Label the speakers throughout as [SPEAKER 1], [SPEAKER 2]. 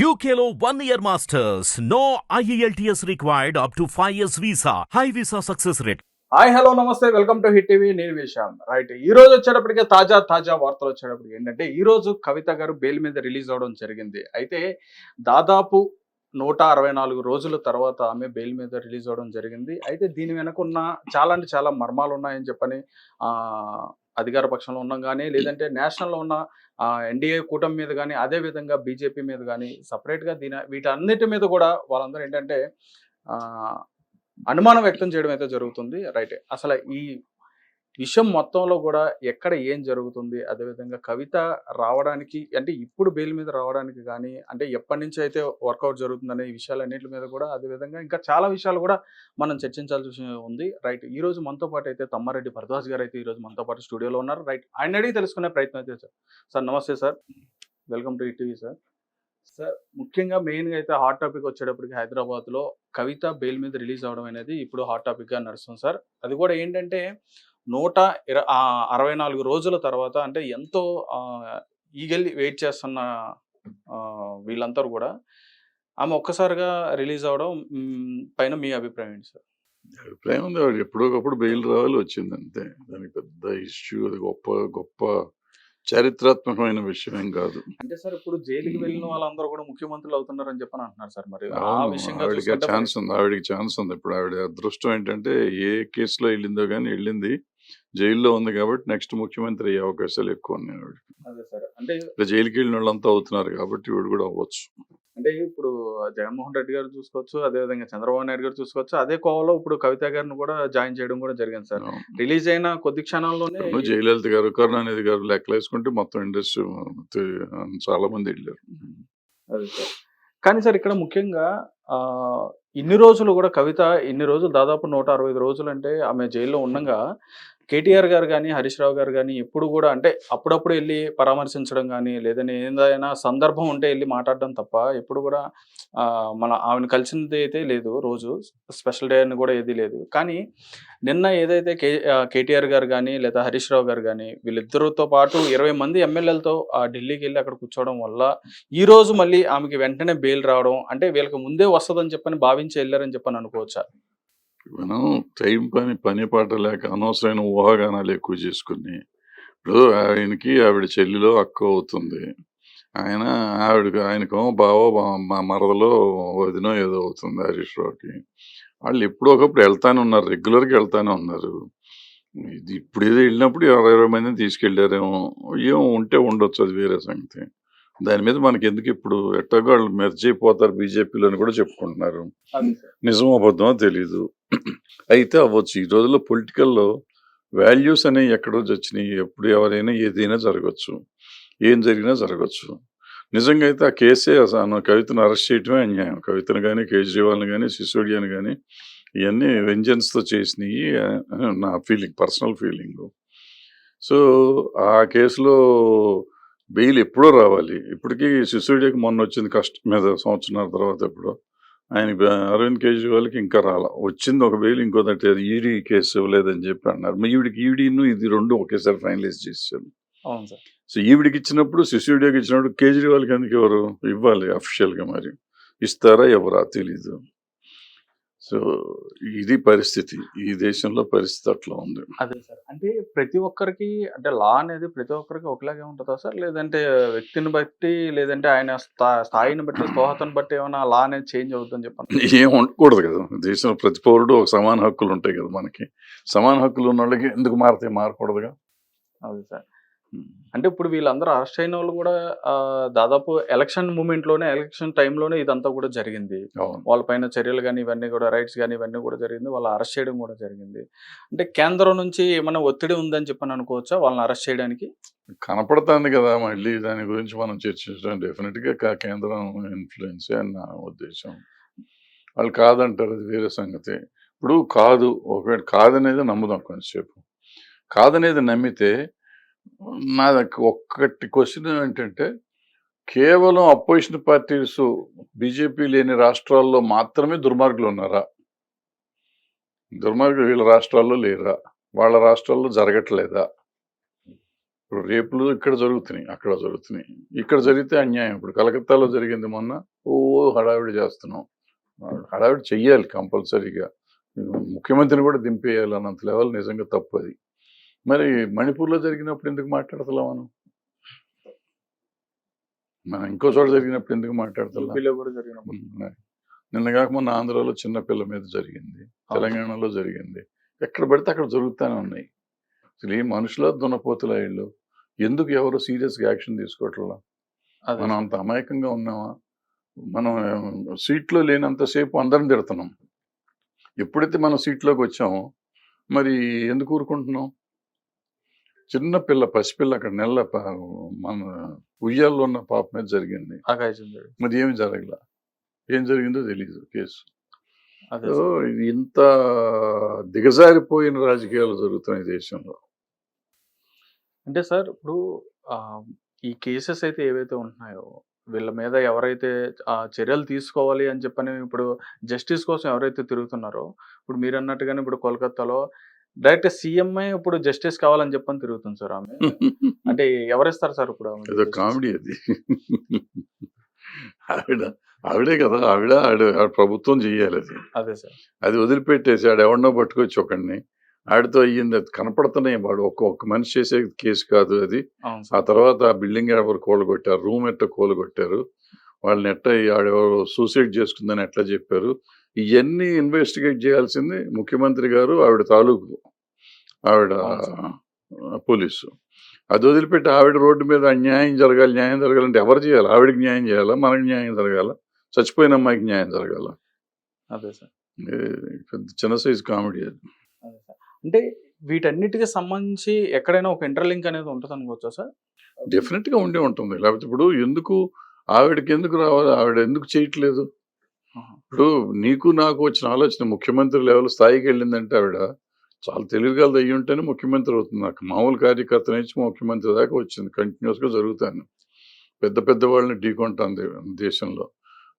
[SPEAKER 1] యూకేలో one year masters no E IELTS required up to 5 years visa. High visa success rate.
[SPEAKER 2] Hi hello నమస్తే. Welcome to Hit TV నేను Vishal. Right ఈ రోజు వచ్చేటప్పటికే తాజా తాజా వార్తలు వచ్చేటప్పటికి ఏంటంటే ఈ రోజు కవిత గారు బెయిల్ మీద రిలీజ్ అవడం జరిగింది. అయితే దాదాపు నూట అరవై నాలుగు రోజుల తర్వాత ఆమె బెయిల్ మీద రిలీజ్ అవడం జరిగింది. అయితే దీని వెనకున్న చాలా అంటే చాలా మర్మాలు ఉన్నాయని చెప్పని అధికార పక్షంలో ఉన్నాం కానీ లేదంటే నేషనల్లో ఉన్న ఎన్డీఏ కూటమి మీద కానీ అదే విధంగా బీజేపీ మీద కానీ సపరేట్గా దీని వీటన్నిటి మీద కూడా వాళ్ళందరూ ఏంటంటే అనుమానం వ్యక్తం చేయడం అయితే జరుగుతుంది రైట్. అసలు ఈ విషయం మొత్తంలో కూడా ఎక్కడ ఏం జరుగుతుంది అదేవిధంగా కవిత రావడానికి అంటే ఇప్పుడు బెయిల్ మీద రావడానికి కానీ అంటే ఎప్పటి నుంచి అయితే వర్కౌట్ జరుగుతుందనే ఈ విషయాలన్నింటి మీద కూడా అదేవిధంగా ఇంకా చాలా విషయాలు కూడా మనం చర్చించాల్సి ఉంది. రైట్ ఈ రోజు మనతో పాటు అయితే తమ్మారెడ్డి భరద్వాజ్ గారు అయితే ఈ రోజు మనతో పాటు స్టూడియోలో ఉన్నారు. రైట్ ఆయన అడిగి తెలుసుకునే ప్రయత్నం అయితే సార్ సార్ నమస్తే sir. Welcome to ETV sir. Sir ముఖ్యంగా మెయిన్గా అయితే హాట్ టాపిక్ వచ్చేటప్పటికి హైదరాబాద్లో కవిత బెయిల్ మీద రిలీజ్ అవడం అనేది ఇప్పుడు హాట్ టాపిక్గా నడుస్తుంది సార్. అది కూడా ఏంటంటే నూట అరవై నాలుగు రోజుల తర్వాత అంటే ఎంతో ఈగెల్లి వెయిట్ చేస్తున్న వీళ్ళందరూ కూడా ఆమె ఒక్కసారిగా రిలీజ్ అవడం పైన మీ అభిప్రాయం ఏంటి సార్?
[SPEAKER 3] అభిప్రాయం ఉంది. వాడు ఎప్పుడోకప్పుడు బెయిల్ రావాలి వచ్చింది అంతే. దానికి పెద్ద ఇష్యూ అది గొప్ప గొప్ప చారిత్రాత్మకమైన విషయం ఏం కాదు.
[SPEAKER 2] అంటే సార్ ఇప్పుడు జైలుకి వెళ్ళిన వాళ్ళందరూ కూడా ముఖ్యమంత్రులు అవుతున్నారని చెప్పని అంటున్నారు సార్ మరి.
[SPEAKER 3] ఆవిడకి ఛాన్స్ ఉంది. ఆవిడకి ఛాన్స్ ఉంది. ఇప్పుడు ఆవిడ అదృష్టం ఏంటంటే ఏ కేసులో వెళ్ళిందో కానీ వెళ్ళింది. జైల్లో ఉంది కాబట్టి నెక్స్ట్ ముఖ్యమంత్రి అయ్యే అవకాశాలు ఎక్కువ ఉన్నాయి ఆవిడ
[SPEAKER 2] అదే సార్. అంటే
[SPEAKER 3] జైలుకి వెళ్ళిన వాళ్ళంతా అవుతున్నారు కాబట్టి వీడు కూడా అవ్వచ్చు.
[SPEAKER 2] అంటే ఇప్పుడు జగన్మోహన్ రెడ్డి గారు చూసుకోవచ్చు అదేవిధంగా చంద్రబాబు నాయుడు గారు చూసుకోవచ్చు. అదే కోవలో ఇప్పుడు కవిత గారిని కూడా జాయిన్ చేయడం కూడా జరిగింది సార్. రిలీజ్ అయిన కొద్ది క్షణాల్లోనే
[SPEAKER 3] జయలలిత గారు కరుణానిధి గారు లెక్కలు వేసుకుంటే మొత్తం ఇండస్ట్రీ చాలా మంది వెళ్ళారు.
[SPEAKER 2] అదే సార్. కానీ సార్ ఇక్కడ ముఖ్యంగా ఇన్ని రోజులు కూడా కవిత ఇన్ని రోజులు దాదాపు నూట అరవై ఐదు రోజులు అంటే ఆమె జైల్లో ఉండగా కేటీఆర్ గారు కానీ హరీష్ రావు గారు కానీ ఎప్పుడు కూడా అంటే అప్పుడప్పుడు వెళ్ళి పరామర్శించడం కానీ లేదని ఏదైనా సందర్భం ఉంటే వెళ్ళి మాట్లాడడం తప్ప ఎప్పుడు కూడా మన ఆమెను కలిసినది అయితే లేదు రోజు. స్పెషల్ డే అని కూడా ఏది లేదు. కానీ నిన్న ఏదైతే కే కేటీఆర్ గారు కానీ లేదా హరీష్ రావు గారు కానీ వీళ్ళిద్దరితో పాటు ఇరవై మంది ఎమ్మెల్యేలతో ఆ ఢిల్లీకి వెళ్ళి అక్కడ కూర్చోవడం వల్ల ఈ రోజు మళ్ళీ ఆమెకి వెంటనే బెయిల్ రావడం అంటే వీళ్ళకి ముందే వస్తుందని చెప్పని భావించి వెళ్ళారని చెప్పని అనుకోవచ్చా?
[SPEAKER 3] మనం టైం పని పని పాట లేక అనవసరమైన ఊహాగానాలు ఎక్కువ చేసుకుని ఇప్పుడు ఆయనకి ఆవిడ చెల్లిలో అక్క అవుతుంది. ఆయన ఆవిడకి ఆయనకు బావ మా మరదలో వదినో ఏదో అవుతుంది హరీష్ రావుకి. వాళ్ళు ఎప్పుడో ఒకప్పుడు వెళ్తానే ఉన్నారు రెగ్యులర్గా వెళ్తానే ఉన్నారు. ఇది ఇప్పుడు ఏదో వెళ్ళినప్పుడు ఇరవై ఇరవై మందిని తీసుకెళ్ళారేమో ఏమో ఉంటే ఉండొచ్చు అది వేరే సంగతి. దాని మీద మనకి ఎందుకు ఇప్పుడు ఎట్టగో వాళ్ళు మెర్జ్ అయిపోతారు బీజేపీలో అని కూడా చెప్పుకుంటున్నారు. నిజం అబద్ధమో తెలీదు. అయితే అవ్వచ్చు. ఈ రోజుల్లో పొలిటికల్లో వాల్యూస్ అనేవి ఎక్కడో వచ్చినాయి ఎప్పుడు ఎవరైనా ఏదైనా జరగచ్చు. ఏం జరిగినా జరగచ్చు. నిజంగా అయితే ఆ కేసే అసలు కవితను అరెస్ట్ చేయటమే అన్యాయం. కవితను కానీ కేజ్రీవాల్ని కానీ సిసోడియాని కానీ ఇవన్నీ వెంజన్స్తో చేసినవి నా ఫీలింగ్ పర్సనల్ ఫీలింగ్. సో ఆ కేసులో బెయిల్ ఎప్పుడో రావాలి. ఇప్పటికీ సిసోడియాకి మొన్న వచ్చింది కష్టం మీద సంవత్సరం తర్వాత ఎప్పుడో. ఆయన అరవింద్ కేజ్రీవాల్కి ఇంకా రాల. వచ్చింది ఒక బెయిల్ ఇంకోదంటే ఈడీ కేసు ఇవ్వలేదని చెప్పి అన్నారు. ఈవిడికి ఈడీను ఇది రెండు ఒకేసారి ఫైనలైజ్ చేశారు
[SPEAKER 2] అవును సార్.
[SPEAKER 3] సో ఈవిడికి ఇచ్చినప్పుడు సిసోడియాకి ఇచ్చినప్పుడు కేజ్రీవాల్కి ఎందుకు ఎవరు ఇవ్వాలి అఫిషియల్గా మరి? ఇస్తారా ఎవరా తెలీదు. సో ఇది పరిస్థితి. ఈ దేశంలో పరిస్థితి అట్లా ఉంది.
[SPEAKER 2] అదే సార్. అంటే ప్రతి ఒక్కరికి అంటే లా అనేది ప్రతి ఒక్కరికి ఒకలాగే ఉంటుందా సార్? లేదంటే వ్యక్తిని బట్టి లేదంటే ఆయన స్థా- స్థాయిని బట్టి స్తోహతను బట్టి ఏమైనా లా అనేది చేంజ్ అవుతుందని చెప్పండి?
[SPEAKER 3] ఏం ఉండకూడదు కదా. దేశంలో ప్రతి పౌరుడు ఒక సమాన హక్కులు ఉంటాయి కదా మనకి. సమాన హక్కులు ఉన్న వాళ్ళకి ఎందుకు మారితే మారకూడదుగా?
[SPEAKER 2] అదే సార్. అంటే ఇప్పుడు వీళ్ళందరూ అరెస్ట్ అయిన వాళ్ళు కూడా దాదాపు ఎలక్షన్ మూమెంట్లోనే ఎలక్షన్ టైంలోనే ఇదంతా కూడా జరిగింది.
[SPEAKER 3] అవును.
[SPEAKER 2] వాళ్ళపైన చర్యలు కానీ ఇవన్నీ కూడా రైట్స్ కానీ ఇవన్నీ కూడా జరిగింది. వాళ్ళు అరెస్ట్ చేయడం కూడా జరిగింది. అంటే కేంద్రం నుంచి ఏమైనా ఒత్తిడి ఉందని చెప్పని అనుకోవచ్చా వాళ్ళని అరెస్ట్ చేయడానికి?
[SPEAKER 3] కనపడుతుంది కదా మళ్ళీ దాని గురించి మనం చర్చించడం. డెఫినెట్గా కా- కేంద్రం ఇన్ఫ్లుయెన్స్ అని నా ఉద్దేశం. వాళ్ళు కాదంటారు అది వేరే సంగతి. ఇప్పుడు కాదు ఒకవేళ కాదనేది నమ్ముదాం కొంచెంసేపు కాదనేది నమ్మితే నాది ఒక్కటి క్వశ్చన్ ఏంటంటే కేవలం అపోజిషన్ పార్టీస్ బీజేపీ లేని రాష్ట్రాల్లో మాత్రమే దుర్మార్గులు ఉన్నారా? దుర్మార్గులు వీళ్ళ రాష్ట్రాల్లో లేరా? వాళ్ళ రాష్ట్రాల్లో జరగట్లేదా? ఇప్పుడు రేపులు ఇక్కడ జరుగుతున్నాయి అక్కడ జరుగుతున్నాయి. ఇక్కడ జరిగితే అన్యాయం. ఇప్పుడు కలకత్తాలో జరిగింది మొన్న ఓ హడావిడి చేస్తున్నాం. హడావిడి చెయ్యాలి కంపల్సరీగా. ముఖ్యమంత్రిని కూడా దింపేయాలి అన్నంత లెవెల్ నిజంగా తప్పు అది. మరి మణిపూర్లో జరిగినప్పుడు ఎందుకు మాట్లాడతలా మనం? మనం ఇంకో చోట జరిగినప్పుడు ఎందుకు మాట్లాడతలా ఉమ్, నిన్న కాక మొన్న ఆంధ్రాలో చిన్న పిల్ల మీద జరిగింది. తెలంగాణలో జరిగింది. ఎక్కడ పడితే అక్కడ జరుగుతూనే ఉన్నాయి. అసలు ఈ మనుషుల దున్నపోతుల ఇళ్ళు ఎందుకు ఎవరు సీరియస్గా యాక్షన్ తీసుకోవట్లా? మనం అంత అమాయకంగా ఉన్నామా? మనం సీట్లో లేనంతసేపు అందరం తిడుతున్నాం. ఎప్పుడైతే మనం సీట్లోకి వచ్చామో మరి ఎందుకు ఊరుకుంటున్నాం? చిన్న పిల్ల పసిపిల్ల అక్కడ నెల మన ఉయ్యాల్లో ఉన్న పాప మీద జరిగింది. మరి ఏమి జరగల? ఏం జరిగిందో తెలియదు కేసు. ఇంత దిగజారిపోయిన రాజకీయాలు జరుగుతున్నాయి దేశంలో.
[SPEAKER 2] అంటే సార్ ఇప్పుడు ఈ కేసెస్ అయితే ఏవైతే ఉంటున్నాయో వీళ్ళ మీద ఎవరైతే ఆ చర్యలు తీసుకోవాలి అని చెప్పని ఇప్పుడు జస్టిస్ కోసం ఎవరైతే తిరుగుతున్నారో ఇప్పుడు మీరు అన్నట్టుగానే ఇప్పుడు కోల్కతాలో డైరెక్ట్ సీఎంఏ ఇప్పుడు జస్టిస్ కావాలని చెప్పని తిరుగుతుంది సార్ ఆమె. అంటే ఎవరిస్తారు సార్ ఇప్పుడు
[SPEAKER 3] ఏదో? కామెడీ అది. ఆవిడ ఆవిడే కదా ఆవిడ ఆవిడ ప్రభుత్వం చెయ్యాలి అది.
[SPEAKER 2] అదే సార్.
[SPEAKER 3] అది వదిలిపెట్టేసి ఆడు ఎవరినో పట్టుకొచ్చి ఒకడిని ఆడితో అయ్యింది అది కనపడుతున్నాయి వాడు. ఒక్క ఒక్క మనిషి చేసే కేసు కాదు అది. ఆ తర్వాత ఆ బిల్డింగ్ ఎవరు కోలగొట్టారు రూమ్ ఎట్ట కోలగొట్టారు. వాళ్ళని ఎట్ట ఆడెవరు సూసైడ్ చేసుకుందని ఎట్లా చెప్పారు. ఇవన్నీ ఇన్వెస్టిగేట్ చేయాల్సింది ముఖ్యమంత్రి గారు ఆవిడ తాలూకు ఆవిడ పోలీసు. అది వదిలిపెట్టి ఆవిడ రోడ్డు మీద అన్యాయం జరగాలి న్యాయం జరగాలంటే ఎవరు చేయాలి? ఆవిడకి న్యాయం చేయాలా? మనకి న్యాయం జరగాల? చచ్చిపోయిన అమ్మాయికి న్యాయం జరగాల?
[SPEAKER 2] అదే సార్.
[SPEAKER 3] పెద్ద చిన్న సైజ్ కామెడీ అది.
[SPEAKER 2] అంటే వీటన్నిటికి సంబంధించి ఎక్కడైనా ఒక ఇంటర్లింక్ అనేది ఉంటుంది అనుకోవచ్చా సార్?
[SPEAKER 3] డెఫినెట్గా ఉండే ఉంటుంది. లేకపోతే ఇప్పుడు ఎందుకు ఆవిడకి ఎందుకు రావాలి? ఆవిడ ఎందుకు చేయట్లేదు. ఇప్పుడు నీకు నాకు వచ్చిన ఆలోచన ముఖ్యమంత్రి లెవెల్ స్థాయికి వెళ్ళిందంటే ఆవిడ చాలా తెలివిగలది అయ్యి ఉంటేనే ముఖ్యమంత్రి అవుతుంది. నాకు మామూలు కార్యకర్త నుంచి ముఖ్యమంత్రి దాకా వచ్చింది. కంటిన్యూస్గా జరుగుతాను. పెద్ద పెద్ద వాళ్ళని ఢీకొంటాను దేశంలో.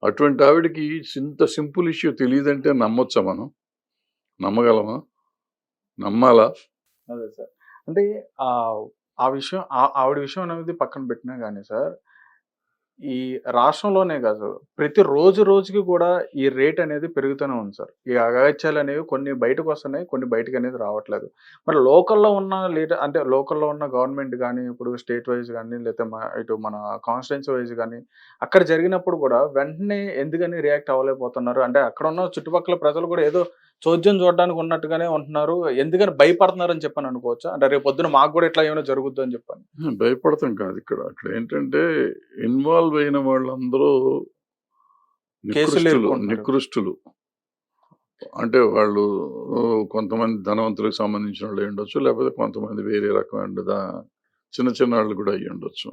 [SPEAKER 3] అటువంటి ఆవిడకి ఇంత సింపుల్ ఇష్యూ తెలియదంటే నమ్మొచ్చా మనం? నమ్మగలమా? నమ్మాలా?
[SPEAKER 2] అదే సార్. అంటే ఆ ఆ విషయం ఆ- ఆవిడ విషయం అనేది పక్కన పెట్టినా కానీ సార్ ఈ రాష్ట్రంలోనే కాదు ప్రతి రోజు రోజుకి కూడా ఈ రేట్ అనేది పెరుగుతూనే ఉంది సార్. ఈ అగాచ్యాలు అనేవి కొన్ని బయటకు వస్తున్నాయి కొన్ని బయటకు అనేది రావట్లేదు. మరి లోకల్లో ఉన్న లీడర్ అంటే లోకల్లో ఉన్న గవర్నమెంట్ కానీ ఇప్పుడు స్టేట్ వైజ్ కానీ లేకపోతే ఇటు మన కాన్స్టిట్యున్సీ వైజ్ కానీ అక్కడ జరిగినప్పుడు కూడా వెంటనే ఎందుకని రియాక్ట్ అవ్వలేకపోతున్నారు? అంటే అక్కడ ఉన్న చుట్టుపక్కల ప్రజలు కూడా ఏదో చోద్యం చూడడానికి ఉన్నట్టుగానే ఉంటున్నారు. ఎందుకని భయపడుతున్నారు అని చెప్పని అనుకోవచ్చా? అంటే రేపు పొద్దున మాకు కూడా ఇట్లా ఏమైనా జరుగుద్దు అని చెప్పని.
[SPEAKER 3] భయపడతాం కాదు ఇక్కడ. అక్కడ ఏంటంటే ఇన్వాల్వ్ అయిన వాళ్ళందరూ
[SPEAKER 2] కేసులు
[SPEAKER 3] నికృష్టులు అంటే వాళ్ళు కొంతమంది ధనవంతులకు సంబంధించిన వాళ్ళు ఉండొచ్చు లేకపోతే కొంతమంది వేరే రకమైన చిన్న చిన్న వాళ్ళు కూడా అయ్యి ఉండొచ్చు.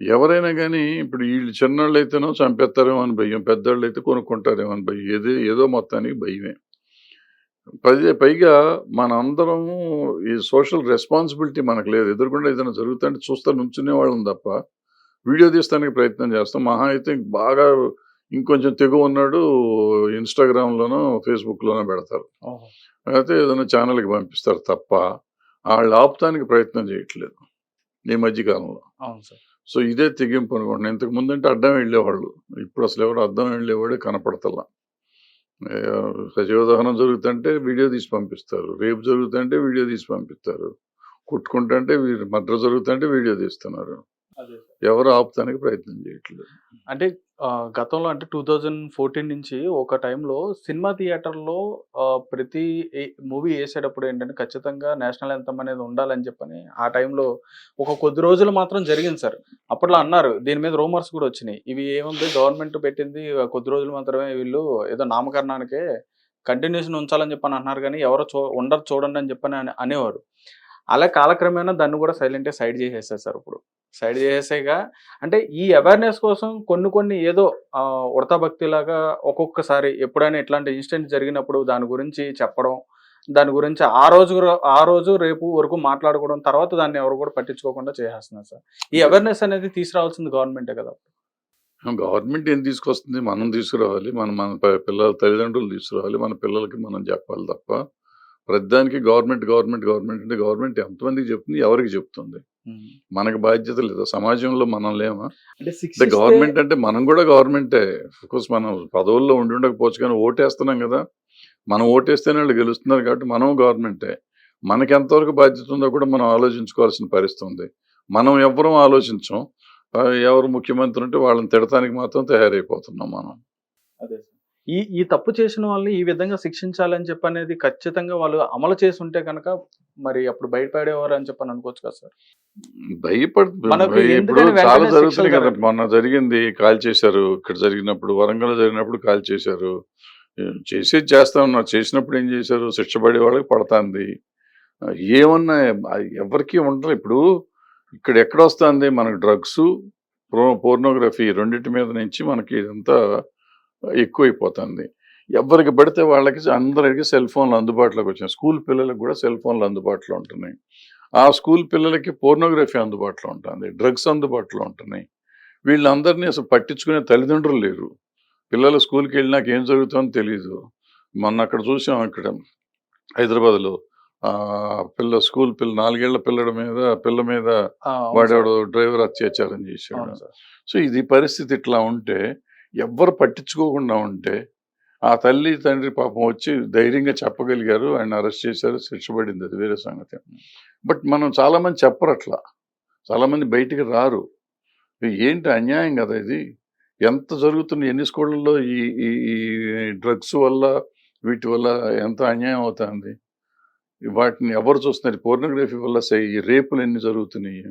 [SPEAKER 3] ఎవరైనా కానీ ఇప్పుడు వీళ్ళు చిన్నవాళ్ళు అయితేనో చంపేస్తారేమో అని భయం పెద్దవాళ్ళు అయితే కొనుక్కుంటారేమో అని భయం. ఏదో ఏదో మొత్తానికి భయమే. పది పైగా మనందరము ఈ సోషల్ రెస్పాన్సిబిలిటీ మనకు లేదు. ఎదురుకుండా ఏదైనా జరుగుతుంటే చూస్తా నుంచునే వాళ్ళం తప్ప వీడియో తీస్తానికి ప్రయత్నం చేస్తాం. మహా అయితే బాగా ఇంకొంచెం తెగు ఉన్నాడు ఇన్స్టాగ్రామ్లోనో ఫేస్బుక్లోనో పెడతారు. అయితే ఏదైనా ఛానల్కి పంపిస్తారు తప్ప వాళ్ళు ఆపుతానికి ప్రయత్నం చేయట్లేదు ఈ మధ్యకాలంలో. సో ఇదే తెగింపు అనుకోండి ఇంతకు ముందు అంటే అడ్డం వెళ్ళేవాళ్ళు. ఇప్పుడు అసలు ఎవరు అడ్డం వెళ్ళేవాడే కనపడతలా. ఏ, జరుగుతుంటే వీడియో తీసి పంపిస్తారు. రేపు జరుగుతుంటే వీడియో తీసి పంపిస్తారు. కుట్టుకుంటుంటే మద్ర జరుగుతుంటే వీడియో తీస్తున్నారు. ఎవరు ఆపుతానికి ప్రయత్నం చేయట్లేదు.
[SPEAKER 2] అంటే గతంలో అంటే టూ థౌజండ్ ఫోర్టీన్ నుంచి ఒక టైంలో సినిమా థియేటర్లో ప్రతి మూవీ వేసేటప్పుడు ఏంటంటే ఖచ్చితంగా నేషనల్ ఎంతం అనేది ఉండాలని చెప్పని ఆ టైంలో ఒక కొద్ది రోజులు మాత్రం జరిగింది సార్. అప్పట్లో అన్నారు దీని మీద రూమర్స్ కూడా వచ్చినాయి. ఇవి ఏముంది? గవర్నమెంట్ పెట్టింది కొద్ది రోజులు మాత్రమే వీళ్ళు ఏదో నామకరణానికే కంటిన్యూషన్ ఉంచాలని చెప్పని అన్నారు కానీ ఎవరో చూ ఉండరు చూడండి అని చెప్పని అనే- అనేవారు. అలా కాలక్రమేణా దాన్ని కూడా సైలెంట్గా సైడ్ చేసేసారు సార్ ఇప్పుడు. సైడ్ చేసేగా అంటే ఈ అవేర్నెస్ కోసం కొన్ని కొన్ని ఏదో ఉడతా భక్తిలాగా ఒక్కొక్కసారి ఎప్పుడైనా ఇట్లాంటి ఇన్సిడెంట్ జరిగినప్పుడు దాని గురించి చెప్పడం దాని గురించి ఆ రోజు ఆ రోజు రేపు వరకు మాట్లాడుకోవడం తర్వాత దాన్ని ఎవరు కూడా పట్టించుకోకుండా చేసేస్తున్నారు సార్. ఈ అవేర్నెస్ అనేది తీసుకురావాల్సింది గవర్నమెంటే కదా
[SPEAKER 3] గవర్నమెంట్ ఏం తీసుకొస్తుంది? మనం తీసుకురావాలి. మన మన పిల్లల తల్లిదండ్రులు తీసుకురావాలి. మన పిల్లలకి మనం చెప్పాలి తప్ప ప్రతిదానికి గవర్నమెంట్ గవర్నమెంట్ గవర్నమెంట్ అంటే గవర్నమెంట్ ఎంతమందికి చెప్తుంది ఎవరికి చెప్తుంది. మనకు బాధ్యత లేదా. సమాజంలో మనం లేమా?
[SPEAKER 2] అంటే
[SPEAKER 3] గవర్నమెంట్ అంటే మనం కూడా గవర్నమెంటే. కోర్స్ మనం పదవుల్లో ఉండి ఉండకపోవచ్చు కానీ ఓటేస్తున్నాం కదా. మనం ఓటేస్తేనే వాళ్ళు గెలుస్తున్నారు కాబట్టి మనం గవర్నమెంటే. మనకి ఎంతవరకు బాధ్యత ఉందో కూడా మనం ఆలోచించుకోవాల్సిన పరిస్థితి ఉంది. మనం ఎవరూ ఆలోచించం. ఎవరు ముఖ్యమంత్రి ఉంటే వాళ్ళని తిడటానికి మాత్రం తయారైపోతున్నాం మనం.
[SPEAKER 2] అదే. ఈ ఈ తప్పు చేసిన వాళ్ళని ఈ విధంగా శిక్షించాలని చెప్పి అనేది ఖచ్చితంగా వాళ్ళు అమలు చేసి ఉంటే కనుక మరి అప్పుడు బయటపడేవారు అని చెప్పని అనుకోవచ్చు కదా సార్.
[SPEAKER 3] భయపడ
[SPEAKER 2] మనకు
[SPEAKER 3] ఇప్పుడు చాలా జరుగుతుంది కదా? మొన్న జరిగింది కాల్ చేశారు. ఇక్కడ జరిగినప్పుడు వరంగల్ జరిగినప్పుడు కాల్ చేశారు. చేసేది చేస్తా ఉన్నారు. చేసినప్పుడు ఏం చేశారు? శిక్ష పడే వాళ్ళకి పడుతుంది. ఏమన్నా ఎవరికి ఉండదు ఇప్పుడు ఇక్కడ ఎక్కడ వస్తుంది? మనకు డ్రగ్స్ పోర్నోగ్రఫీ రెండింటి మీద నుంచి మనకి ఇదంతా ఎక్కువైపోతుంది. ఎవరికి పడితే వాళ్ళకి అందరికి సెల్ ఫోన్లు అందుబాటులోకి వచ్చినాయి. స్కూల్ పిల్లలకు కూడా సెల్ ఫోన్లు అందుబాటులో ఉంటున్నాయి. ఆ స్కూల్ పిల్లలకి పోర్నోగ్రఫీ అందుబాటులో ఉంటుంది. డ్రగ్స్ అందుబాటులో ఉంటున్నాయి. వీళ్ళందరినీ అసలు పట్టించుకునే తల్లిదండ్రులు లేరు. పిల్లలు స్కూల్కి వెళ్ళినాక ఏం జరుగుతుందో తెలియదు మొన్న అక్కడ చూసాం అక్కడ హైదరాబాద్లో. పిల్ల స్కూల్ పిల్ల నాలుగేళ్ళ పిల్లల మీద పిల్ల మీద. వాడేవాడు డ్రైవర్ అత్యాచారం చేశాడు. సో ఇది పరిస్థితి ఇట్లా ఉంటే ఎవ్వరు పట్టించుకోకుండా ఉంటే ఆ తల్లి తండ్రి పాపం వచ్చి ధైర్యంగా చెప్పగలిగారు ఆయన అరెస్ట్ చేశారు శిక్ష పడింది. అది వేరే సంగతి. బట్ మనం చాలామంది చెప్పరు అట్లా చాలామంది బయటికి రారు. ఏంటి అన్యాయం కదా ఇది? ఎంత జరుగుతుంది? ఎన్ని స్కూళ్ళల్లో ఈ ఈ ఈ డ్రగ్స్ వల్ల వీటి వల్ల ఎంత అన్యాయం అవుతుంది? వాటిని ఎవరు చూస్తున్నారు? పోర్నోగ్రఫీ వల్ల సై- ఈ రేపులు ఎన్ని జరుగుతున్నాయి?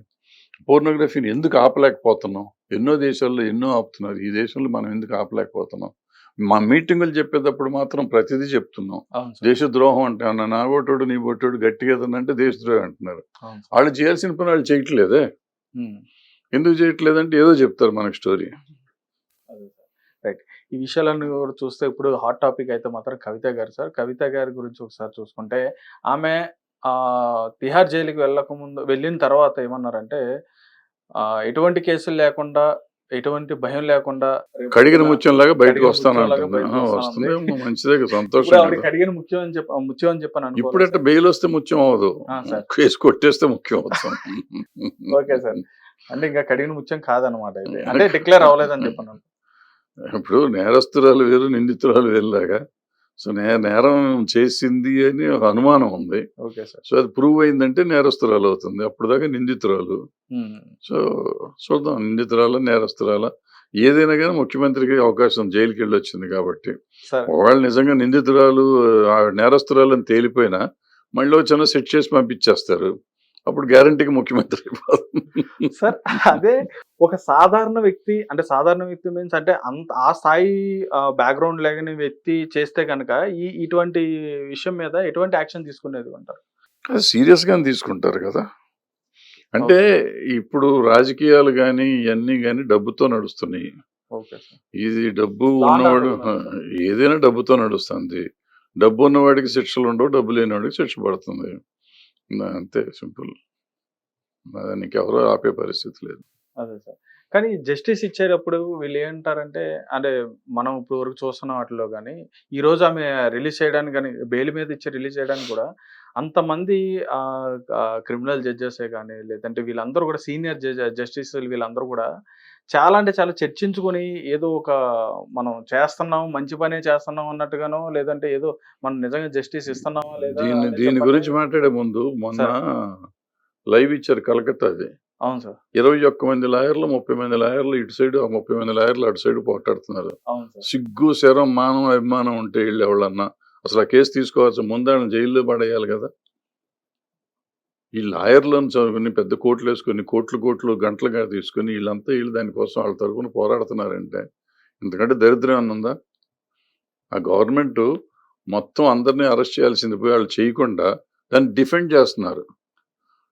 [SPEAKER 3] పోర్నోగ్రఫీని ఎందుకు ఆపలేకపోతున్నాం? ఎన్నో దేశాల్లో ఎన్నో ఆపుతున్నారు. ఈ దేశంలో మనం ఎందుకు ఆపలేకపోతున్నాం? మా మీటింగులు చెప్పేటప్పుడు మాత్రం ప్రతిదీ చెప్తున్నాం. దేశద్రోహం అంటే అన్న నా ఓటోడు నీ ఓటోడు గట్టిగా అంటే దేశద్రోహం అంటున్నారు. వాళ్ళు చేయాల్సిన పని వాళ్ళు చేయట్లేదే. ఎందుకు చేయట్లేదంటే ఏదో చెప్తారు మనకి స్టోరీ.
[SPEAKER 2] రైట్. ఈ విషయాలన్నీ కూడా చూస్తే ఇప్పుడు హాట్ టాపిక్ అయితే మాత్రం కవిత గారు సార్. కవిత గారి గురించి ఒకసారి చూసుకుంటే ఆమె తిహార్ జైలుకి వెళ్ళక ముందు వెళ్ళిన తర్వాత ఏమన్నారంటే ఆ, ఎటువంటి కేసులు లేకుండా ఎటువంటి భయం లేకుండా
[SPEAKER 3] కడిగిన ముత్యంలాగా బయటకు వస్తాను ఆ, మంచిదే సంతోషం.
[SPEAKER 2] కడిగిన ముత్యం అని చెప్ప ముత్యం అని చెప్పని
[SPEAKER 3] ఇప్పుడంటే బెయిల్ వస్తే ముత్యం అవ్వదు.
[SPEAKER 2] ఆ.
[SPEAKER 3] కేసు కొట్టేస్తే ముఖ్యం అవుతాం
[SPEAKER 2] ఓకే సార్. అంటే ఇంకా కడిగిన ముత్యం కాదనమాట అంటే డిక్లేర్ అవ్వలేదని చెప్పను
[SPEAKER 3] ఇప్పుడు నేరస్తురాలు వేరు నిందితురాలు వేరులాగా. సో నే నేరం చేసింది అని ఒక అనుమానం ఉంది.
[SPEAKER 2] Okay sir.
[SPEAKER 3] సో అది ప్రూవ్ అయిందంటే నేరస్తురాలు అవుతుంది. అప్పుడు దాకా నిందితురాలు. సో చూద్దాం నిందితురాల నేరస్తురాల? ఏదైనా కానీ ముఖ్యమంత్రికి అవకాశం జైలుకి వెళ్ళి వచ్చింది కాబట్టి ఒకవేళ నిజంగా నిందితురాలు నేరస్తురాలు అని తేలిపోయినా మళ్ళీ చిన్న సెట్ చేసి పంపించేస్తారు. అప్పుడు గ్యారంటీకి ముఖ్యమంత్రి అయిపోతుంది.
[SPEAKER 2] సార్ అదే ఒక సాధారణ వ్యక్తి అంటే సాధారణ వ్యక్తి మీన్స్ అంటే అంత ఆ స్థాయి బ్యాక్గ్రౌండ్ లేని వ్యక్తి చేస్తే కనుక ఈ ఇటువంటి విషయం మీద ఎటువంటి యాక్షన్ తీసుకునేది అంటారు?
[SPEAKER 3] అది సీరియస్ గానే తీసుకుంటారు కదా. అంటే ఇప్పుడు రాజకీయాలు కానీ ఇవన్నీ కానీ డబ్బుతో నడుస్తున్నాయి. ఇది డబ్బు ఉన్నవాడు ఏదైనా డబ్బుతో నడుస్తుంది. డబ్బు ఉన్నవాడికి శిక్షలు ఉండవు డబ్బు లేనివాడికి శిక్ష పడుతుంది. అంతే సింపుల్. దానికి ఎవరో ఆపే పరిస్థితి లేదు.
[SPEAKER 2] అదే సార్. కానీ జస్టిస్ ఇచ్చేటప్పుడు వీళ్ళు ఏమంటారంటే అంటే మనం ఇప్పుడు వరకు చూస్తున్న వాటిలో కానీ ఈ రోజు ఆమె రిలీజ్ చేయడానికి కానీ బెయిల్ మీద ఇచ్చి రిలీజ్ చేయడానికి కూడా అంతమంది క్రిమినల్ జడ్జెసే కానీ లేదంటే వీళ్ళందరూ కూడా సీనియర్ జడ్జ జస్టిస్ వీళ్ళందరూ కూడా చాలా అంటే చాలా చర్చించుకొని ఏదో ఒక మనం చేస్తున్నాం మంచి పనే చేస్తున్నాం అన్నట్టుగానో లేదంటే ఏదో మనం నిజంగా జస్టిస్ ఇస్తున్నామా లేదా
[SPEAKER 3] దీని. గురించి మాట్లాడే ముందు మొన్న లైవ్ ఇచ్చారు కలకత్తాది.
[SPEAKER 2] అవును సార్.
[SPEAKER 3] ఇరవై ఒక్క మంది లాయర్లు ముప్పై మంది లాయర్లు ఇటు సైడ్ ముప్పై మంది లాయర్లు అటు సైడ్ పోట్లాడుతున్నారు. సిగ్గు శరం మానం అభిమానం ఉంటే వీళ్ళు ఎవరన్నా అసలు ఆ కేసు తీసుకోవచ్చు ముందాళ్ళని జైల్లో పడేయాలి కదా. ఈ లాయర్లను చదువుకుని పెద్ద కోట్లు వేసుకొని కోట్లు కోట్లు గంటలుగా తీసుకుని వీళ్ళంతా వీళ్ళు దానికోసం వాళ్ళ తరపున పోరాడుతున్నారంటే ఎందుకంటే దరిద్రం ఏమన్నా ఉందా? ఆ గవర్నమెంట్ మొత్తం అందరినీ అరెస్ట్ చేయాల్సింది పోయి వాళ్ళు చేయకుండా దాన్ని డిఫెండ్ చేస్తున్నారు.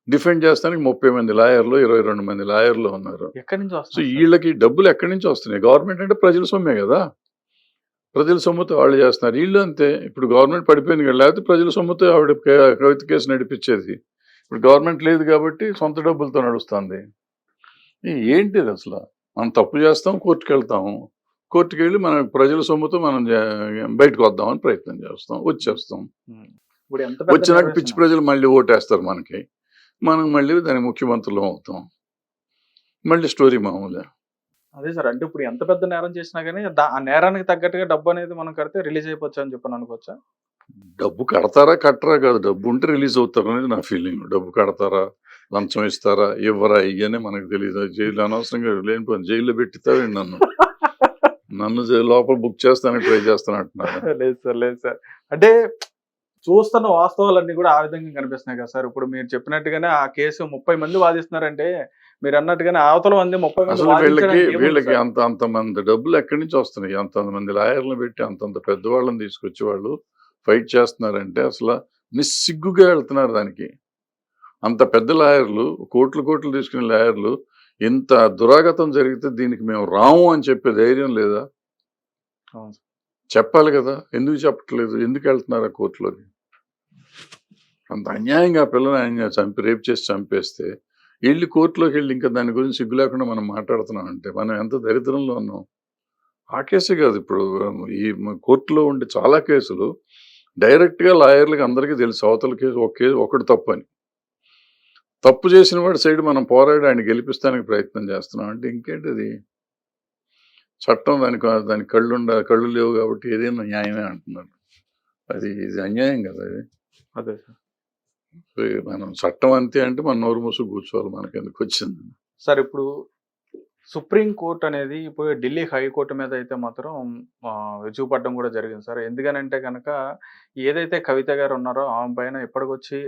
[SPEAKER 3] డిఫెండ్ చేస్తానికి ముప్పై మంది లాయర్లు ఇరవై రెండు మంది లాయర్లు ఉన్నారు.
[SPEAKER 2] ఎక్కడి నుంచి
[SPEAKER 3] సో వీళ్ళకి డబ్బులు ఎక్కడి నుంచి వస్తున్నాయి? గవర్నమెంట్ అంటే ప్రజల సొమ్మే కదా. ప్రజల సొమ్ముతో వాళ్ళు చేస్తున్నారు. వీళ్ళు అంతే. ఇప్పుడు గవర్నమెంట్ పడిపోయింది కదా. లేకపోతే ప్రజల సొమ్ముతో ఆవిడ కవిత కేసు నడిపించేది. ఇప్పుడు గవర్నమెంట్ లేదు కాబట్టి సొంత డబ్బులతో నడుస్తుంది. ఏంటిది అసలు? మనం తప్పు చేస్తాం కోర్టుకు వెళ్తాము కోర్టుకు వెళ్ళి మన ప్రజల సొమ్ముతో మనం బయటకు వద్దామని ప్రయత్నం చేస్తాం వచ్చేస్తాం. వచ్చినాక పిచ్చి. ప్రజలు మళ్ళీ ఓటేస్తారు మనకి. మనం మళ్ళీ దానికి ముఖ్యమంత్రులు అవుతాం. మళ్ళీ స్టోరీ మామూలే.
[SPEAKER 2] అదే సార్ అంటే ఇప్పుడు ఎంత పెద్ద నేరం చేసినా కానీ ఆ నేరానికి తగ్గట్టుగా డబ్బు అనేది మనం కడితే రిలీజ్ అయిపోవచ్చు అని చెప్పని అనుకోవచ్చా?
[SPEAKER 3] డబ్బు కడతారా కట్టరా కాదు. డబ్బు ఉంటే రిలీజ్ అవుతారు అనేది నా ఫీలింగ్. డబ్బు కడతారా లంచం ఇస్తారా ఇవ్వరా ఇవన్నీ మనకు తెలియదు జైలు అనవసరంగా లేని పని. జైల్లో పెట్టిస్తావు నన్ను. నన్ను లోపల బుక్ చేస్తానికి ట్రై చేస్తాను అంటున్నారు
[SPEAKER 2] లేదు సార్ లేదు సార్. అంటే చూస్తున్న వాస్తవాలన్నీ కూడా ఆ విధంగా కనిపిస్తున్నాయి కదా సార్ ఇప్పుడు మీరు చెప్పినట్టుగానే ఆ కేసు ముప్పై మంది వాదిస్తున్నారంటే మీరు అన్నట్టుగానే అవతల మంది ముప్పై
[SPEAKER 3] అసలు వీళ్ళకి వీళ్ళకి? అంత అంత మంది డబ్బులు ఎక్కడి నుంచి వస్తున్నాయి అంత మంది లాయర్లను పెట్టి అంతంత పెద్దవాళ్ళని తీసుకొచ్చి వాళ్ళు ఫైట్ చేస్తున్నారంటే అసలు నిస్సిగ్గుగా వెళ్తున్నారు దానికి అంత పెద్ద లాయర్లు కోట్లు కోట్లు తీసుకునే లాయర్లు ఇంత దురాగతం జరిగితే దీనికి మేము రాము అని చెప్పే ధైర్యం లేదా. చెప్పాలి కదా. ఎందుకు చెప్పట్లేదు? ఎందుకు వెళ్తున్నారు ఆ కోర్టులోకి? అంత అన్యాయంగా ఆ పిల్లని ఆయన చంపి రేపు చేసి చంపేస్తే వెళ్ళి కోర్టులోకి వెళ్ళి ఇంకా దాని గురించి సిగ్గు లేకుండా మనం మాట్లాడుతున్నాం అంటే మనం ఎంత దరిద్రంలో ఉన్నాం? ఆ కేసే కాదు ఇప్పుడు. ఈ కోర్టులో ఉండే చాలా కేసులు డైరెక్ట్గా లాయర్లకు అందరికీ తెలుసు. అవతల కేసు ఒక కేసు ఒకటి తప్పు అని. తప్పు చేసిన వాడి సైడ్ మనం పోరాడి ఆయన గెలిపిస్తానికి ప్రయత్నం చేస్తున్నాం. అంటే ఇంకేంటిది? చట్టం దానికి దానికి కళ్ళు ఉండ కళ్ళు లేవు కాబట్టి ఏదైనా న్యాయమే అంటున్నారు. అది ఇది అన్యాయం కదా అది
[SPEAKER 2] అదే
[SPEAKER 3] మనం చట్టం అంతే అంటే మన నోరు మూసు కూర్చోవాలి మనకి ఎందుకు వచ్చింది?
[SPEAKER 2] సార్ ఇప్పుడు సుప్రీం కోర్ట్ అనేది ఇప్పుడు ఢిల్లీ హైకోర్టు మీద అయితే మాత్రం ఆ, కూడా జరిగింది సార్. ఎందుకనంటే కనుక ఏదైతే కవిత గారు ఉన్నారో ఆమె పైన ఇప్పటికొచ్చి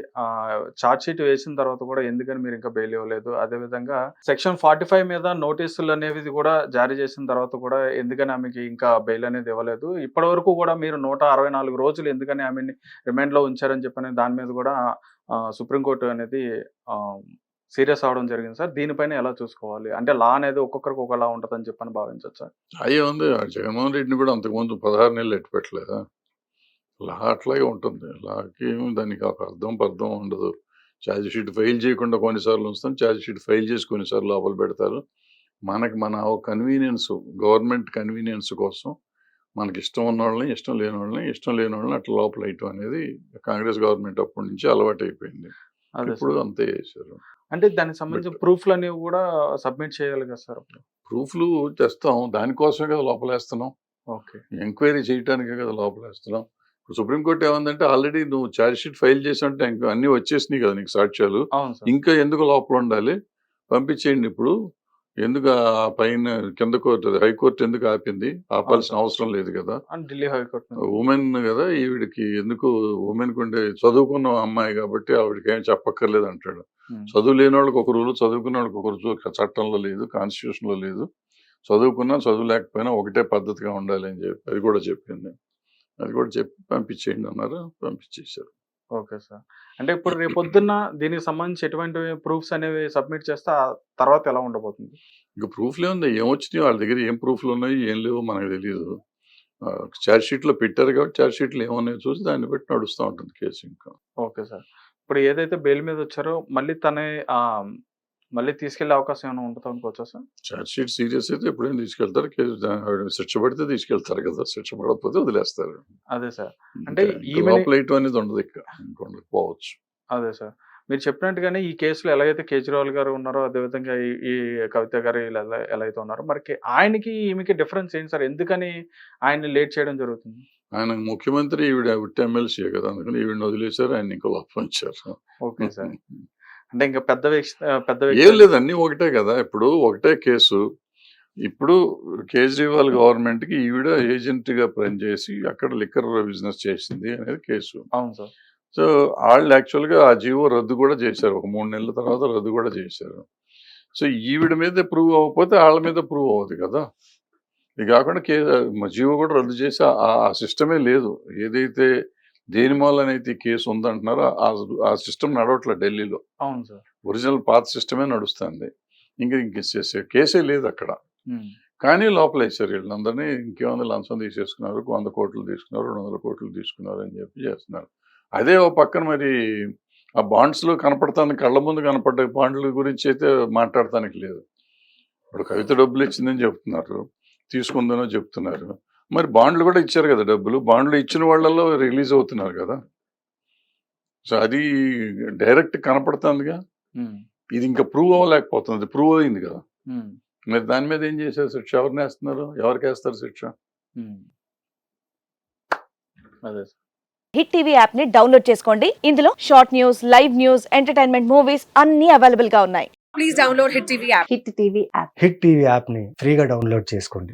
[SPEAKER 2] షీట్ వేసిన తర్వాత కూడా ఎందుకని మీరు ఇంకా బెయిల్ ఇవ్వలేదు. అదేవిధంగా సెక్షన్ ఫార్టీ ఫైవ్ మీద నోటీసులు అనేవి కూడా జారీ చేసిన తర్వాత కూడా ఎందుకని ఆమెకి ఇంకా బెయిల్ అనేది ఇవ్వలేదు. ఇప్పటి వరకు కూడా మీరు నూట అరవై నాలుగు రోజులు ఎందుకని ఆమెని రిమాండ్లో ఉంచారని చెప్పని దాని మీద కూడా సుప్రీంకోర్టు అనేది సీరియస్ అవడం జరిగింది సార్. దీనిపైన ఎలా చూసుకోవాలి? అంటే లా అనేది ఒక్కొక్కరికి ఒకలా ఉంటుందని చెప్పని భావించవచ్చు
[SPEAKER 3] అయ్యే ఉంది. ఆ జగన్మోహన్ రెడ్డిని కూడా అంతకుముందు పదహారు నెలలు ఎట్టు పెట్టలేదా? లా అట్లాగే ఉంటుంది. లాకి దానికి ఒక అర్థం పర్థం ఉండదు. ఛార్జ్ షీట్ ఫైల్ చేయకుండా కొన్నిసార్లు ఉంచుతాం. ఛార్జ్ షీట్ ఫైల్ చేసి కొన్నిసార్లు లోపల పెడతారు. మనకి మన కన్వీనియన్స్ గవర్నమెంట్ కన్వీనియన్స్ కోసం మనకి ఇష్టం ఉన్న వాళ్ళని ఇష్టం లేని వాళ్ళని ఇష్టం లేని వాళ్ళని అట్లా లోపల వేయటం అనేది కాంగ్రెస్ గవర్నమెంట్ అప్పటి నుంచి అలవాటు అయిపోయింది ఇప్పుడు. అంతే చేశారు.
[SPEAKER 2] అంటే దానికి సంబంధించిన ప్రూఫ్లు అనేవి కూడా సబ్మిట్ చేయాలి కదా సార్
[SPEAKER 3] ప్రూఫ్లు తెస్తాం. దానికోసమే కదా లోపలేస్తున్నాం.
[SPEAKER 2] ఓకే.
[SPEAKER 3] ఎంక్వైరీ చేయడానికే కదా లోపలేస్తున్నాం. సుప్రీంకోర్టు ఏమందంటే ఆల్రెడీ నువ్వు ఛార్జ్ షీట్ ఫైల్ చేసి అంటే ఇంకా అన్ని వచ్చేసినాయి కదా నీకు సాక్ష్యాలు. ఇంకా ఎందుకు లోపల ఉండాలి? పంపించేయండి ఇప్పుడు. ఎందుకు ఆ పైన కింద కోర్టు హైకోర్టు ఎందుకు ఆపింది? ఆపాల్సిన అవసరం లేదు కదా.
[SPEAKER 2] ఢిల్లీ హైకోర్టు.
[SPEAKER 3] ఉమెన్ కదా ఈవిడికి ఎందుకు ఉమెన్ ఉండే చదువుకున్న అమ్మాయి కాబట్టి ఆవిడకి ఏం చెప్పక్కర్లేదు అంటాడు. చదువు లేని వాళ్ళకి ఒక రూలు చదువుకున్న వాళ్ళకి ఒక రూలు చట్టంలో లేదు కాన్స్టిట్యూషన్లో లేదు. చదువుకున్నా చదువు లేకపోయినా ఒకటే పద్ధతిగా ఉండాలి అని చెప్పి అది కూడా చెప్పింది. అది కూడా చెప్పి పంపించేయండి అన్నారు పంపించేశారు.
[SPEAKER 2] Okay sir. అంటే ఇప్పుడు రేపు పొద్దున్న దీనికి సంబంధించి ఎటువంటి ప్రూఫ్స్ అనేవి సబ్మిట్ చేస్తే ఆ తర్వాత ఎలా ఉండబోతుంది?
[SPEAKER 3] ఇంకా ప్రూఫ్లు ఏముంది ఏమొచ్చినాయి వాళ్ళ దగ్గర ఏం ప్రూఫ్లు ఉన్నాయి ఏం లేవో మనకు తెలియదు ఛార్జ్ షీట్లో పెట్టారు కాబట్టి ఛార్జ్ షీట్లు ఏమున్నాయో చూసి దాన్ని బట్టి నడుస్తూ ఉంటుంది కేసు ఇంకా.
[SPEAKER 2] Okay sir. ఇప్పుడు ఏదైతే బెయిల్ మీద వచ్చారో మళ్ళీ తనే మళ్ళీ తీసుకెళ్ళే అవకాశం ఏమైనా ఉంటుంది అనుకోవచ్చా సార్?
[SPEAKER 3] ఛార్జ్ షీట్ సీరియస్ అయితే ఎప్పుడైనా తీసుకెళ్తారు. శిక్ష పడితే తీసుకెళ్తారు కదా. శిక్ష పడకపోతే వదిలేస్తారు.
[SPEAKER 2] అదే సార్. అంటే
[SPEAKER 3] ఇంకా
[SPEAKER 2] ఈమెని-
[SPEAKER 3] లోపల వేయటం అనేది ఉండదు ఇక ఇంకా ఉండకపోవచ్చు
[SPEAKER 2] అదే సార్. మీరు చెప్పినట్టుగానే ఈ కేసులో ఎలాగైతే కేజ్రీవాల్ గారు ఉన్నారో అదేవిధంగా ఈ ఈ కవిత గారు ఎలా అయితే ఉన్నారో మరి ఆయనకి ఈమెకి డిఫరెన్స్ ఏంటి సార్? ఎందుకని ఆయన్ని లేట్ చేయడం జరుగుతుంది?
[SPEAKER 3] ఆయన ముఖ్యమంత్రి ఈవిడ ఎమ్మెల్సీ కదా. అందుకని ఈవిడని వదిలేశారు. ఆయన ఇంకో లోపల ఇచ్చారు
[SPEAKER 2] ఓకే సార్. అంటే ఇంకా పెద్ద వ్యక్తి పెద్ద
[SPEAKER 3] ఏం
[SPEAKER 2] వ్యక్తి
[SPEAKER 3] లేదు అన్ని ఒకటే కదా. ఇప్పుడు ఒకటే కేసు. ఇప్పుడు కేజ్రీవాల్ గవర్నమెంట్కి ఈవిడ ఏజెంట్గా పనిచేసి అక్కడ లిక్కర్ బిజినెస్ చేసింది అనేది కేసు.
[SPEAKER 2] అవును సార్.
[SPEAKER 3] సో వాళ్ళు యాక్చువల్గా ఆ జీవో రద్దు కూడా చేశారు. ఒక మూడు నెలల తర్వాత రద్దు కూడా చేశారు. సో ఈవిడ మీద ప్రూవ్ అవ్వకపోతే వాళ్ళ మీద ప్రూవ్ అవ్వదు కదా. ఇది కాకుండా కే జీవో కూడా రద్దు చేసి ఆ సిస్టమే లేదు. ఏదైతే దేని మూలనైతే కేసు ఉందంటున్నారో ఆ- సిస్టమ్ నడవట్లే ఢిల్లీలో.
[SPEAKER 2] అవును సార్.
[SPEAKER 3] ఒరిజినల్ పాత సిస్టమే నడుస్తుంది. ఇంకా ఇంక కేసే లేదు అక్కడ. కానీ లోపల వేసారు వీళ్ళందరినీ ఇంకేముంది లంచం తీసేసుకున్నారు వంద కోట్లు తీసుకున్నారు రెండు వందల కోట్లు తీసుకున్నారు అని చెప్పి చేస్తున్నారు. అదే ఓ పక్కన మరి ఆ బాండ్స్లో కనపడతాను కళ్ళ ముందు కనపడ్డ బాండ్ల గురించి అయితే మాట్లాడటానికి లేదు. ఇప్పుడు కవిత డబ్బులు ఇచ్చిందని చెప్తున్నారు తీసుకుందనో చెప్తున్నారు. మరి బాండ్లు కూడా ఇచ్చారు కదా డబ్బులు. బాండ్లు ఇచ్చిన వాళ్ళలో రిలీజ్ అవుతున్నారు కదా. సో అది డైరెక్ట్ కనపడుతుందిగా. ఇది ఇంకా ప్రూవ్ అవ్వలేకపోతుంది. ప్రూవ్ అయింది కదా. మరి దాని మీద ఏం చేశారు శిక్ష? ఎవరిని వేస్తున్నారు? ఎవరికి వేస్తారు శిక్ష?
[SPEAKER 2] ఉమ్. అదే సార్.
[SPEAKER 4] హిట్ టీవీ యాప్ని డౌన్లోడ్ చేసుకోండి. ఇందులో short news live news entertainment movies అన్ని అవైలబుల్గా ఉన్నాయి.
[SPEAKER 5] please download Hit TV app.
[SPEAKER 4] Hit TV app.
[SPEAKER 6] Hit TV యాప్ని ఫ్రీగా డౌన్లోడ్ చేసుకోండి.